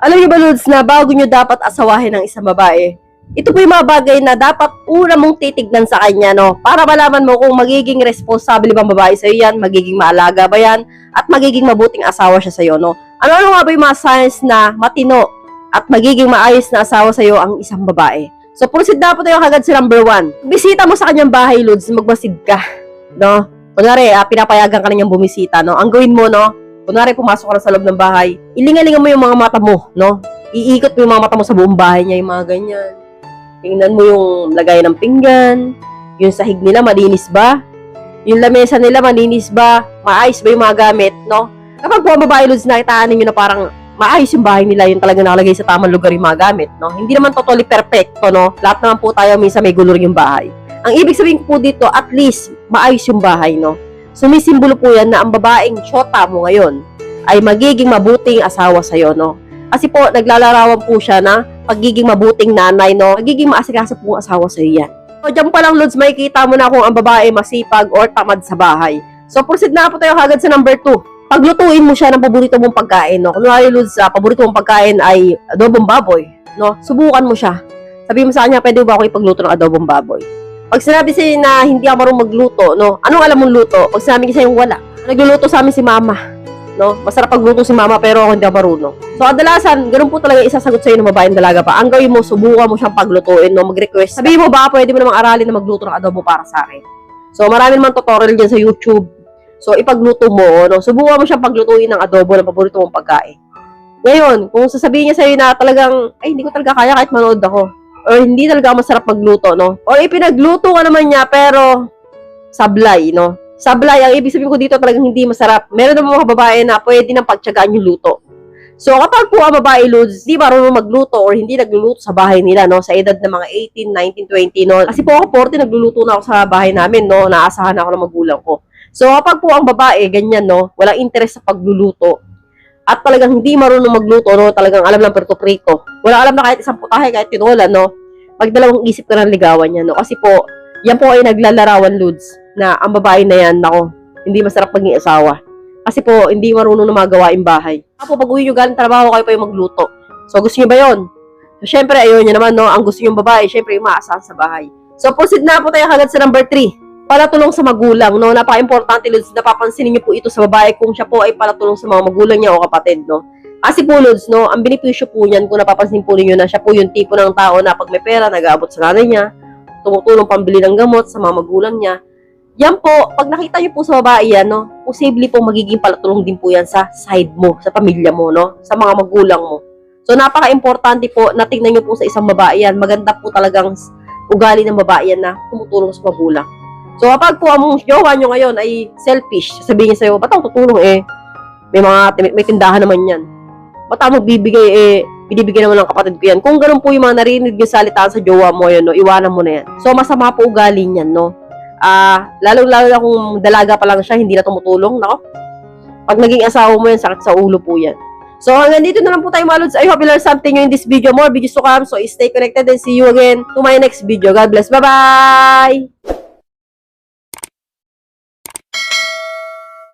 Alam niyo ba, Lods, na bago niyo dapat asawahin ng isang babae, ito po yung mga bagay na dapat una mong titignan sa kanya, no? Para malaman mo kung magiging responsable bang babae sa'yo yan, magiging maalaga ba yan, at magiging mabuting asawa siya sa'yo, no? Ano-ano nga ba yung mga signs na matino at magiging maayos na asawa sa'yo ang isang babae? So, proceed na po tayo kagad sa number one. Bisita mo sa kanyang bahay, Lods, magmasid ka, no? Kunwari, ah, pinapayagan ka na niyang bumisita, no? Ang gawin mo, no? Kunwari, pumasok ka na sa loob ng bahay, ilingalingan mo yung mga mata mo, no? Iikot mo yung mga mata mo sa buong bahay niya, yung mga ganyan. Tingnan mo yung lagay ng pinggan, yung sahig nila, malinis ba? Yung lamesa nila, malinis ba? Maayos ba yung mga gamit, no? Kapag po ang babae, Lods, nakitaan ninyo na parang maayos yung bahay nila, yung talaga nakalagay sa tamang lugar yung mga gamit, no? Hindi naman totally perfecto, no? Lahat naman po tayo, minsan may gulo yung bahay. Ang ibig sabihin ko po dito, at least, maayos yung bahay, no? Sumisimbolo po yan na ang babaeng syota mo ngayon ay magiging mabuting asawa sa'yo, no? Kasi po, naglalarawan po siya na pagiging mabuting nanay, no? Magiging maasikasa po ang asawa sa'yo yan. So, dyan pa lang, Lods, makikita mo na kung ang babae masipag or tamad sa bahay. So, proceed na po tayo kagad sa number 2. Paglutuin mo siya ng paborito mong pagkain, no? Kunwari, Lods, sa paborito mong pagkain ay adobong baboy, no? Subukan mo siya. Sabi mo sa kanya, pwede ba ako ipagluto ng adobong baboy? Pag sinabi sa'yo na hindi ako marunong magluto, no? Anong alam mong luto? Pag sinabi sa'yo wala. Nagluluto sa amin si mama, no? Masarap pagluto si mama pero ako hindi ako marunong. So, kadalasan, ganun po talaga isasagot sa'yo ng babaeng dalaga pa. Ang gawin mo, subukan mo siyang paglutuin, no? Mag-request. Sabihin mo ba, pwede mo namang aralin na magluto ng adobo para sa akin. So, marami naman tutorial dyan sa YouTube. So, ipagluto mo, no? Subukan mo siyang paglutuin ng adobo ng paborito mong pagkain. Ngayon, kung sasabihin niya sa'yo na talagang, ay, hindi ko talaga kaya kahit manood ako. Or hindi talaga masarap magluto, no? Or ipinagluto ka naman niya, pero sablay, no? Sablay, ang ibig sabihin ko dito talagang hindi masarap. Meron naman mga babae na pwede nang pagtsagaan yung luto. So, kapag po ang babae, Lods, di marunong magluto or hindi nagluluto sa bahay nila, no? Sa edad ng mga 18, 19, 20, no? Kasi po ako 40, nagluluto na ako sa bahay namin, no? Naasahan ako ng magulang ko. So, kapag po ang babae, ganyan, no? Walang interest sa pagluluto. At talagang hindi marunong magluto, no? Talagang alam lang prito-prito. Wala alam na kahit isang putahe, kahit tinola, no? Pag dalawang isip ka ng ligawan niya, no? Kasi po, yan po ay naglalarawan, Lods, na ang babae na yan, nako, hindi masarap maging asawa. Kasi po, hindi marunong na magawain bahay. Ako, pag uwi nyo galing trabaho, kayo pa yung magluto. So, gusto nyo ba yon? So, syempre, ayun nyo naman, no? Ang gusto nyo babae, syempre, yung maasahan sa bahay. So, proceed na po tayo kagad sa number 3. Palatulong sa magulang, no? Napaka-importante, Lods, napapansinin nyo po ito sa babae kung siya po ay palatulong sa mga magulang niya o kapatid, no? Kasi po, Lods, no? Ang benepisyo po niyan, kung napapansin po ninyo na siya po yung tipo ng tao na pag may pera, nag-aabot sa nanay niya, tumutulong pambili ng gamot sa mga magulang niya. Yan po, pag nakita niyo po sa babae yan, no, posible po magiging palatulong din po yan sa side mo, sa pamilya mo, no, sa mga magulang mo. So, napaka-importante po na tingnan niyo po sa isang babae yan. Maganda po talagang ugali ng babae yan na tumutulong sa magulang. So, kapag po ang jowa nyo ngayon ay selfish, sabihin niya sa'yo, ba't ako tutulong eh? May mga, may tindahan naman yan. Ba't ako magbibigay eh, binibigyan naman ng kapatid ko yan. Kung ganun po yung mga narinig yung salitaan sa jowa mo yun, no, iwanan mo na yan. So, masama po ugali niyan, no? Ah, lalo-lalo na kung dalaga pa lang siya, hindi na tumutulong, nako. Pag naging asawa mo yan, sakit sa ulo po yan. So, hanggang dito na lang po tayo mga lods. I hope you learned something in this video. More videos to come. So, stay connected and see you again to my next video. God bless. Bye-bye!